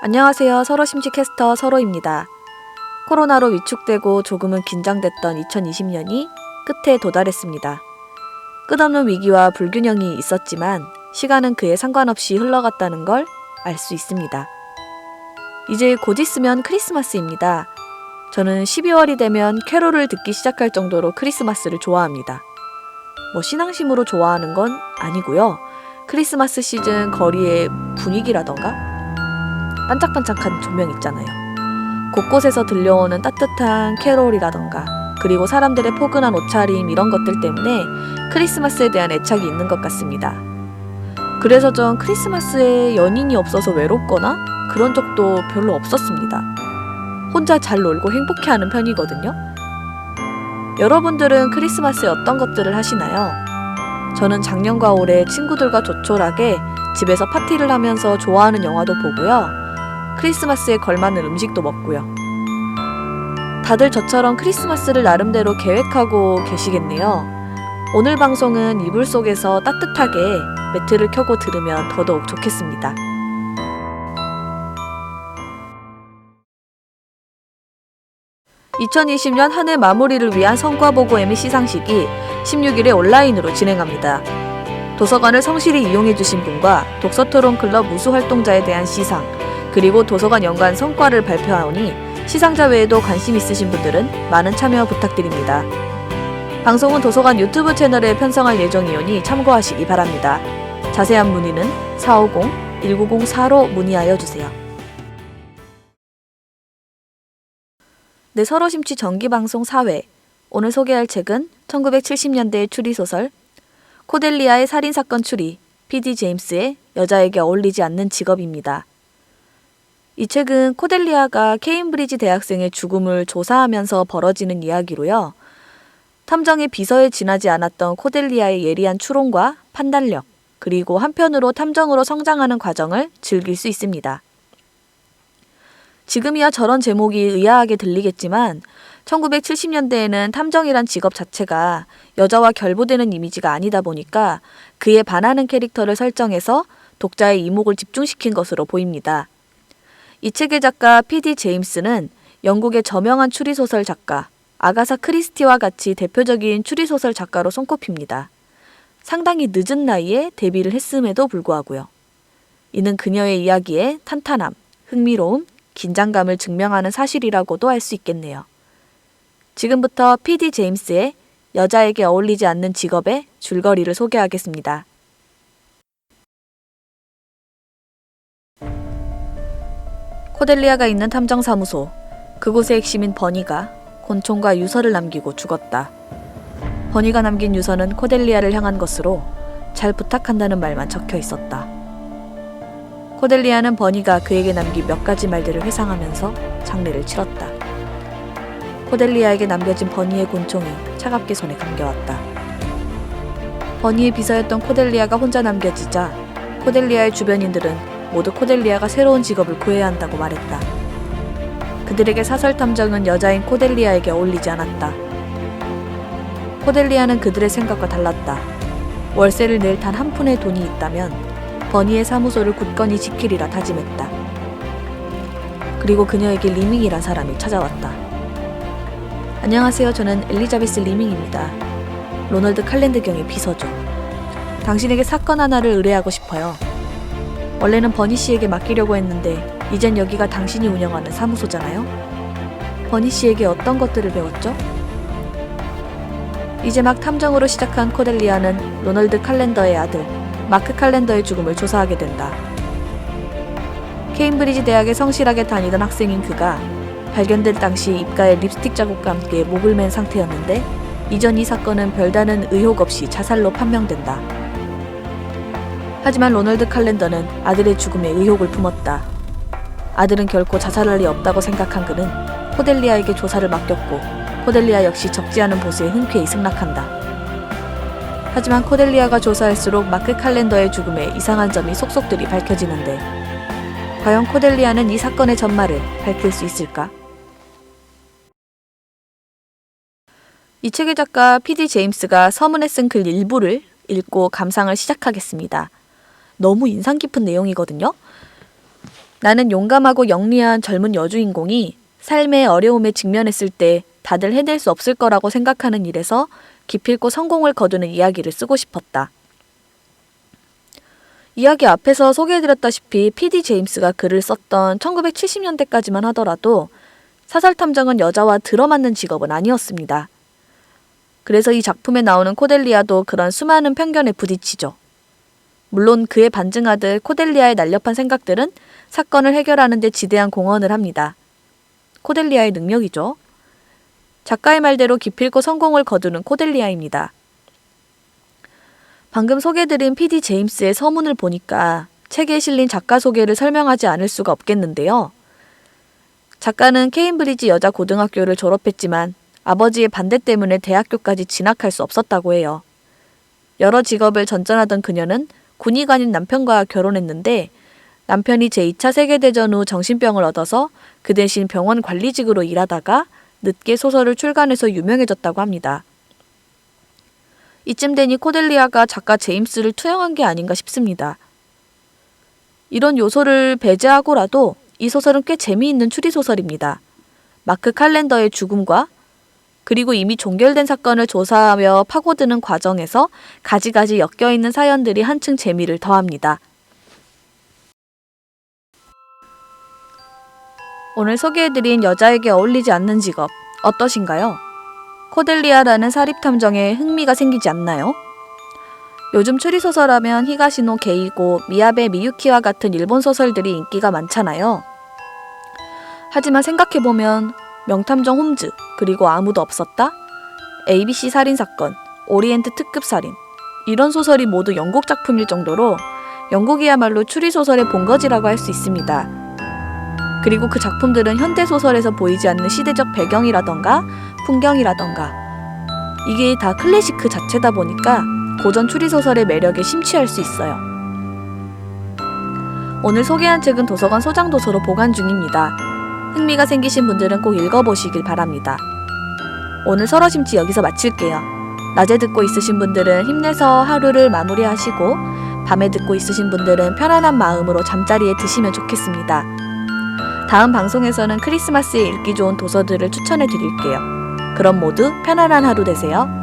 안녕하세요. 서로 심지 캐스터 서로입니다. 코로나로 위축되고 조금은 긴장됐던 2020년이 끝에 도달했습니다. 끝없는 위기와 불균형이 있었지만 시간은 그에 상관없이 흘러갔다는 걸 알 수 있습니다. 이제 곧 있으면 크리스마스입니다. 저는 12월이 되면 캐롤을 듣기 시작할 정도로 크리스마스를 좋아합니다. 뭐 신앙심으로 좋아하는 건 아니고요. 크리스마스 시즌 거리의 분위기라던가 반짝반짝한 조명 있잖아요. 곳곳에서 들려오는 따뜻한 캐롤이라던가 그리고 사람들의 포근한 옷차림 이런 것들 때문에 크리스마스에 대한 애착이 있는 것 같습니다. 그래서 전 크리스마스에 연인이 없어서 외롭거나 그런 적도 별로 없었습니다. 혼자 잘 놀고 행복해하는 편이거든요. 여러분들은 크리스마스에 어떤 것들을 하시나요? 저는 작년과 올해 친구들과 조촐하게 집에서 파티를 하면서 좋아하는 영화도 보고요. 크리스마스에 걸맞는 음식도 먹고요. 다들 저처럼 크리스마스를 나름대로 계획하고 계시겠네요. 오늘 방송은 이불 속에서 따뜻하게 매트를 켜고 들으면 더더욱 좋겠습니다. (2020년) 한 해 마무리를 위한 성과보고 ME 시상식이 16일에 온라인으로 진행합니다. 도서관을 성실히 이용해주신 분과 독서토론 클럽 우수 활동자에 대한 시상, 그리고 도서관 연간 성과를 발표하오니 시상자 외에도 관심 있으신 분들은 많은 참여 부탁드립니다. 방송은 도서관 유튜브 채널에 편성할 예정이오니 참고하시기 바랍니다. 자세한 문의는 450-1904로 문의하여 주세요. 네, 서로 심취 정기방송 4회. 오늘 소개할 책은 1970년대의 추리소설 코델리아의 살인사건 추리, P.D. 제임스의 여자에게 어울리지 않는 직업입니다. 이 책은 코델리아가 케임브리지 대학생의 죽음을 조사하면서 벌어지는 이야기로요. 탐정의 비서에 지나지 않았던 코델리아의 예리한 추론과 판단력, 그리고 한편으로 탐정으로 성장하는 과정을 즐길 수 있습니다. 지금이야 저런 제목이 의아하게 들리겠지만 1970년대에는 탐정이란 직업 자체가 여자와 결부되는 이미지가 아니다 보니까 그에 반하는 캐릭터를 설정해서 독자의 이목을 집중시킨 것으로 보입니다. 이 책의 작가 P.D. 제임스는 영국의 저명한 추리소설 작가 아가사 크리스티와 같이 대표적인 추리소설 작가로 손꼽힙니다. 상당히 늦은 나이에 데뷔를 했음에도 불구하고요. 이는 그녀의 이야기에 탄탄함, 흥미로움, 긴장감을 증명하는 사실이라고도 할 수 있겠네요. 지금부터 P.D. 제임스의 여자에게 어울리지 않는 직업의 줄거리를 소개하겠습니다. 코델리아가 있는 탐정사무소. 그곳의 핵심인 버니가 곤충과 유서를 남기고 죽었다. 버니가 남긴 유서는 코델리아를 향한 것으로 잘 부탁한다는 말만 적혀 있었다. 코델리아는 버니가 그에게 남긴 몇 가지 말들을 회상하면서 장례를 치렀다. 코델리아에게 남겨진 버니의 곤충이 차갑게 손에 감겨왔다. 버니의 비서였던 코델리아가 혼자 남겨지자 코델리아의 주변인들은 모두 코델리아가 새로운 직업을 구해야 한다고 말했다. 그들에게 사설 탐정은 여자인 코델리아에게 어울리지 않았다. 코델리아는 그들의 생각과 달랐다. 월세를 낼 단 한 푼의 돈이 있다면 버니의 사무소를 굳건히 지키리라 다짐했다. 그리고 그녀에게 리밍이란 사람이 찾아왔다. 안녕하세요. 저는 엘리자베스 리밍입니다. 로널드 칼랜드 경의 비서죠. 당신에게 사건 하나를 의뢰하고 싶어요. 원래는 버니 씨에게 맡기려고 했는데 이젠 여기가 당신이 운영하는 사무소잖아요. 버니 씨에게 어떤 것들을 배웠죠? 이제 막 탐정으로 시작한 코델리아는 로널드 칼렌더의 아들 마크 칼렌더의 죽음을 조사하게 된다. 케임브리지 대학에 성실하게 다니던 학생인 그가 발견될 당시 입가에 립스틱 자국과 함께 목을 맨 상태였는데 이전 이 사건은 별다른 의혹 없이 자살로 판명된다. 하지만 로널드 칼렌더는 아들의 죽음에 의혹을 품었다. 아들은 결코 자살할 리 없다고 생각한 그는 코델리아에게 조사를 맡겼고 코델리아 역시 적지 않은 보수에 흔쾌히 승낙한다. 하지만 코델리아가 조사할수록 마크 칼렌더의 죽음에 이상한 점이 속속들이 밝혀지는데 과연 코델리아는 이 사건의 전말을 밝힐 수 있을까? 이 책의 작가 P.D. 제임스가 서문에 쓴 글 일부를 읽고 감상을 시작하겠습니다. 너무 인상 깊은 내용이거든요. 나는 용감하고 영리한 젊은 여주인공이 삶의 어려움에 직면했을 때 다들 해낼 수 없을 거라고 생각하는 일에서 기필코 성공을 거두는 이야기를 쓰고 싶었다. 이야기 앞에서 소개해드렸다시피 PD 제임스가 글을 썼던 1970년대까지만 하더라도 사설탐정은 여자와 들어맞는 직업은 아니었습니다. 그래서 이 작품에 나오는 코델리아도 그런 수많은 편견에 부딪히죠. 물론 그에 반증하듯 코델리아의 날렵한 생각들은 사건을 해결하는 데 지대한 공헌을 합니다. 코델리아의 능력이죠. 작가의 말대로 기필코 성공을 거두는 코델리아입니다. 방금 소개드린 PD 제임스의 서문을 보니까 책에 실린 작가 소개를 설명하지 않을 수가 없겠는데요. 작가는 케임브리지 여자 고등학교를 졸업했지만 아버지의 반대 때문에 대학교까지 진학할 수 없었다고 해요. 여러 직업을 전전하던 그녀는 군의관인 남편과 결혼했는데 남편이 제2차 세계대전 후 정신병을 얻어서 그 대신 병원 관리직으로 일하다가 늦게 소설을 출간해서 유명해졌다고 합니다. 이쯤 되니 코델리아가 작가 제임스를 투영한 게 아닌가 싶습니다. 이런 요소를 배제하고라도 이 소설은 꽤 재미있는 추리소설입니다. 마크 칼렌더의 죽음과 그리고 이미 종결된 사건을 조사하며 파고드는 과정에서 가지가지 엮여 있는 사연들이 한층 재미를 더합니다. 오늘 소개해드린 여자에게 어울리지 않는 직업 어떠신가요? 코델리아라는 사립탐정에 흥미가 생기지 않나요? 요즘 추리소설하면 히가시노 게이고 미야베 미유키와 같은 일본 소설들이 인기가 많잖아요. 하지만 생각해보면 명탐정 홈즈, 그리고 아무도 없었다? ABC 살인사건, 오리엔트 특급 살인 이런 소설이 모두 영국 작품일 정도로 영국이야말로 추리소설의 본거지라고 할 수 있습니다. 그리고 그 작품들은 현대소설에서 보이지 않는 시대적 배경이라던가 풍경이라던가 이게 다 클래식 그 자체다 보니까 고전 추리소설의 매력에 심취할 수 있어요. 오늘 소개한 책은 도서관 소장도서로 보관 중입니다. 흥미가 생기신 분들은 꼭 읽어보시길 바랍니다. 오늘 서러심치 여기서 마칠게요. 낮에 듣고 있으신 분들은 힘내서 하루를 마무리하시고 밤에 듣고 있으신 분들은 편안한 마음으로 잠자리에 드시면 좋겠습니다. 다음 방송에서는 크리스마스에 읽기 좋은 도서들을 추천해 드릴게요. 그럼 모두 편안한 하루 되세요.